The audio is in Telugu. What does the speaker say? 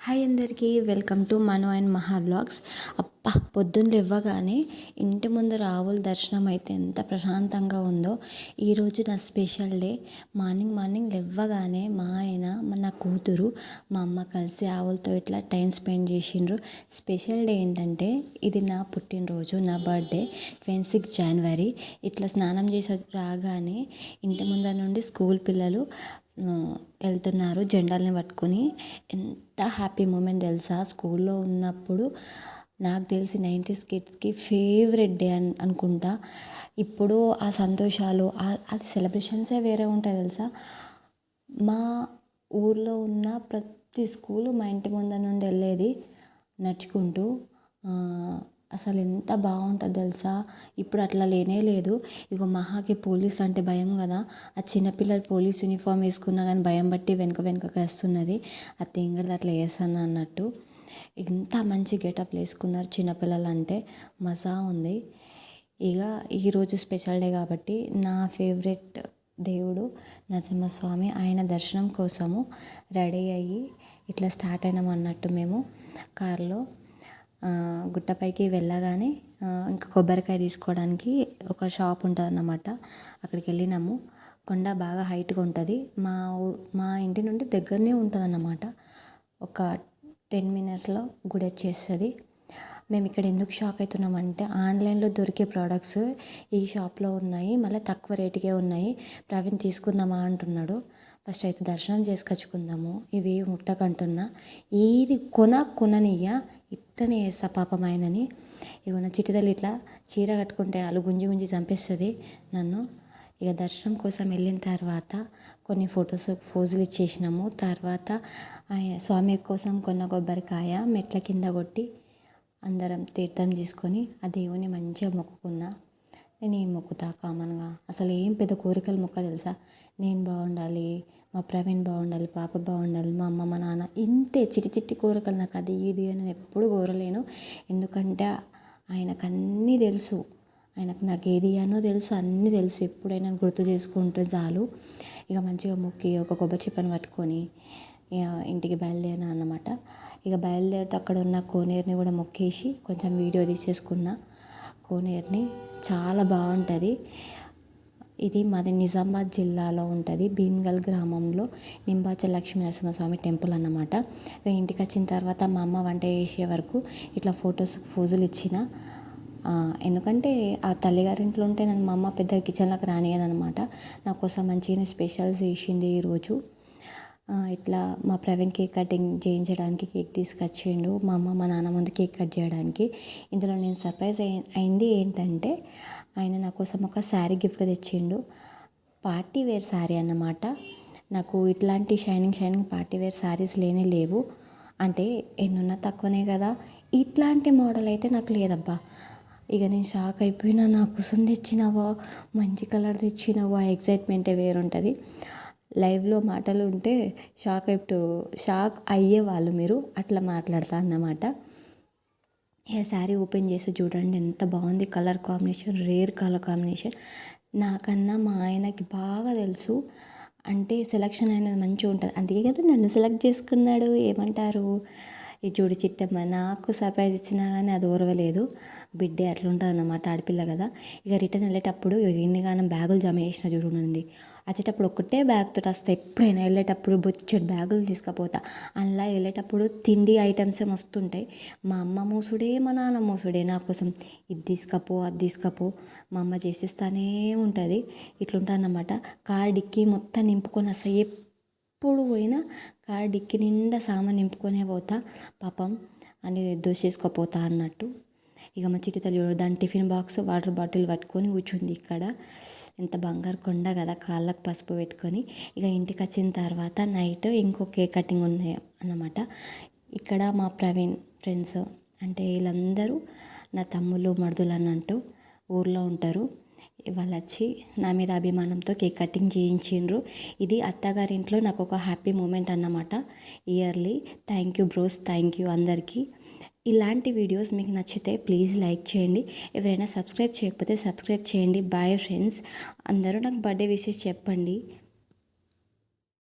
హాయ్ అందరికీ welcome to Manu and Maha blogs అప్ప పొద్దున్న ఇవ్వగానే ఇంటి ముందు రావుల దర్శనం అయితే ఎంత ప్రశాంతంగా ఉందో. ఈరోజు నా స్పెషల్ డే. మార్నింగ్ మార్నింగ్ ఇవ్వగానే మా ఆయన మా నా కూతురు మా అమ్మ కలిసి ఆవులతో ఇట్లా టైం స్పెండ్ చేసిండ్రు. స్పెషల్ డే ఏంటంటే ఇది నా పుట్టినరోజు నా బర్త్డే ట్వంటీ సిక్స్ జనవరి. ఇట్లా స్నానం చేసి రాగానే ఇంటి ముందర నుండి స్కూల్ పిల్లలు వెళ్తున్నారు జెండాలని పట్టుకొని. ఎంత హ్యాపీ మూమెంట్ తెలుసా? స్కూల్లో ఉన్నప్పుడు నాకు తెలిసి నైంటీస్ కిడ్స్కి ఫేవరెట్ డే అని అనుకుంటా. ఇప్పుడు ఆ సంతోషాలు అది సెలబ్రేషన్సే వేరే ఉంటాయి తెలుసా? మా ఊర్లో ఉన్న ప్రతి స్కూలు మా ఇంటి ముందర నుండి వెళ్ళేది నడుచుకుంటూ. అసలు ఎంత బాగుంటుంది తెలుసా? ఇప్పుడు అట్లా లేనే లేదు. ఇగో మహాకి పోలీసులు అంటే భయం కదా. ఆ చిన్నపిల్లలు పోలీస్ యూనిఫామ్ వేసుకున్నా కానీ భయం బట్టి వెనుక వెనుకకి వేస్తున్నది. ఆ తెంగడిది అట్లా వేస్తాను అన్నట్టు. ఎంత మంచి గెటప్ వేసుకున్నారు చిన్నపిల్లలు అంటే మజా ఉంది. ఇక ఈరోజు స్పెషల్ డే కాబట్టి నా ఫేవరెట్ దేవుడు నరసింహస్వామి ఆయన దర్శనం కోసము రెడీ అయ్యి ఇట్లా స్టార్ట్ అయినాం అన్నట్టు మేము కారులో. గుట్టపైకి వెళ్ళగానే ఇంకా కొబ్బరికాయ తీసుకోవడానికి ఒక షాప్ ఉంటుంది అన్నమాట అక్కడికి వెళ్ళినాము కొండ బాగా హైట్గా ఉంటుంది. మా ఊ మా ఇంటి నుండి దగ్గరనే ఉంటుంది అన్నమాట ఒక టెన్ మినిట్స్లో గుడి వచ్చేస్తుంది. మేము ఇక్కడ ఎందుకు షాక్ అవుతున్నామంటే ఆన్లైన్లో దొరికే ప్రోడక్ట్స్ ఈ షాప్లో ఉన్నాయి. మళ్ళీ తక్కువ రేటుకే ఉన్నాయి. ప్రవీణ్ తీసుకుందామా అంటున్నాడు. ఫస్ట్ అయితే దర్శనం చేసుకొచ్చుకుందాము. ఇవి ముట్టకంటున్నా. ఏది కొన కొననియ్య ఇట్లనే వేస్తా పాపం ఆయనని. ఇగో నా ఇట్లా చీర కట్టుకుంటే వాళ్ళు గుంజి గుంజి చంపేస్తుంది నన్ను. ఇక దర్శనం కోసం వెళ్ళిన తర్వాత కొన్ని ఫొటోస్ ఫోజులు ఇచ్చేసినాము. తర్వాత స్వామి కోసం కొన్న కొబ్బరికాయ మెట్ల కింద కొట్టి అందరం తీర్థం తీసుకొని ఆ దేవుని మంచిగా మొక్కుకున్నా. నేను ఏం మొక్కుతా కామన్గా అసలు ఏం పెద్ద కోరికలు మొక్క తెలుసా? నేను బాగుండాలి మా ప్రవీణ్ బాగుండాలి పాప బాగుండాలి మా అమ్మ మా నాన్న ఇంతే చిట్టి చిట్టి కోరికలు నాకు అది ఇది అని నేను ఎప్పుడు కోరలేను. ఎందుకంటే ఆయనకు అన్నీ తెలుసు. ఆయనకు నాకు ఏది అనో తెలుసు అన్నీ తెలుసు. ఎప్పుడైనా గుర్తు చేసుకుంటే చాలు. ఇక మంచిగా మొక్కి ఒక కొబ్బరి చిప్పని పట్టుకొని ఇక ఇంటికి బయలుదేరిన అన్నమాట. ఇక బయలుదేరితే అక్కడ ఉన్న కోనేరుని కూడా మొక్కేసి కొంచెం వీడియో తీసేసుకున్నా. కోనేరుని చాలా బాగుంటుంది. ఇది మాది నిజామాబాద్ జిల్లాలో ఉంటుంది. భీమ్గల్ గ్రామంలో నింబాచ లక్ష్మీ నరసింహస్వామి టెంపుల్ అన్నమాట. ఇంటికి వచ్చిన తర్వాత మా అమ్మ వంట చేసే వరకు ఇట్లా ఫొటోస్ ఫోజులు ఇచ్చిన. ఎందుకంటే ఆ తల్లిగారింట్లో ఉంటే నన్ను మా అమ్మ పెద్ద కిచెన్లోకి రానియదనమాట నా కోసం మంచిగానే స్పెషల్స్ చేసింది ఈరోజు ఇట్లా మా ప్రవీణ్ కేక్ కటింగ్ చేయించడానికి కేక్ తీసుకొచ్చిండు మా అమ్మ మా నాన్న ముందు కేక్ కట్ చేయడానికి. ఇందులో నేను సర్ప్రైజ్ అయింది ఏంటంటే ఆయన నా కోసం ఒక శారీ గిఫ్ట్ తెచ్చిండు. పార్టీ వేర్ శారీ అన్నమాట. నాకు ఇట్లాంటి shining shining party wear saris లేనే లేవు. అంటే ఎన్నున్నా తక్కువనే కదా. ఇట్లాంటి మోడల్ అయితే నాకు లేదబ్బా. ఇక నేను షాక్ అయిపోయినా నా కోసం తెచ్చినావా? మంచి కలర్ తెచ్చినావా? ఎగ్జైట్మెంటే వేరుంటుంది. లైవ్లో మాటలు ఉంటే షాక్ అయిపో షాక్ అయ్యేవాళ్ళు మీరు. అట్లా మాట్లాడతా అన్నమాట. ఏ శారీ ఓపెన్ చేసి చూడండి. ఎంత బాగుంది. Colour combination rare colour combination. నాకన్నా మా ఆయనకి బాగా తెలుసు. అంటే సెలక్షన్ అనేది మంచిగా ఉంటుంది. అందుకే కదా నన్ను సెలెక్ట్ చేసుకున్నాడు. ఏమంటారు? ఈ చూడు చిట్టమ్మ నాకు సర్ప్రైజ్ ఇచ్చినా కానీ అది ఓర్వలేదు బిడ్డే అట్లుంటుంది అన్నమాట ఆడపిల్ల కదా. ఇక రిటర్న్ వెళ్ళేటప్పుడు ఎన్నిగానం బ్యాగులు జమ చేసిన చూడండి వచ్చేటప్పుడు ఒక్కటే బ్యాగ్తో వస్తా. ఎప్పుడైనా వెళ్ళేటప్పుడు బొచ్చడు బ్యాగులు తీసుకుపోతా. అలా వెళ్ళేటప్పుడు తిండి ఐటమ్స్ వస్తుంటాయి మా అమ్మ మూసుడే మా నాన్న మోసుడే నా కోసం. ఇది తీసుకపో అది తీసుకపో. మా అమ్మ చేసిస్తానే ఉంటుంది. ఇట్లుంటానమాట కార్ డిక్కి మొత్తం నింపుకొని అసలు ఎప్పుడు పోయినా కార్ డిక్కి నిండా సామాన్ నింపుకొనే పోతా. పాపం అని దోసేసుకోపోతా అన్నట్టు. ఇక మా చిట్టి తల్లి దాని టిఫిన్ బాక్స్ వాటర్ బాటిల్ పట్టుకొని కూర్చుంది ఇక్కడ. ఎంత బంగారు కొండ కదా కాళ్ళకు పసుపు పెట్టుకొని. ఇక ఇంటికి వచ్చిన తర్వాత నైట్ ఇంకో కేక్ కటింగ్ ఉన్నాయి అన్నమాట. ఇక్కడ మా ప్రవీణ్ ఫ్రెండ్స్ అంటే వీళ్ళందరూ నా తమ్ముళ్ళు మరుదులు అన్నట్టు ఊర్లో ఉంటారు. వాళ్ళు వచ్చి నా మీద అభిమానంతో కేక్ కటింగ్ చేయించిండ్రు. ఇది అత్తగారింట్లో నాకు ఒక హ్యాపీ మూమెంట్ అన్నమాట. Yearly thank you bros thank you అందరికీ. ఇలాంటి వీడియోస్ మీకు నచ్చితే ప్లీజ్ లైక్ చేయండి. ఎవరైనా సబ్స్క్రైబ్ చేయకపోతే సబ్స్క్రైబ్ చేయండి. బాయ్ ఫ్రెండ్స్ అందరూ నాకు బర్త్డే విషెస్ చెప్పండి.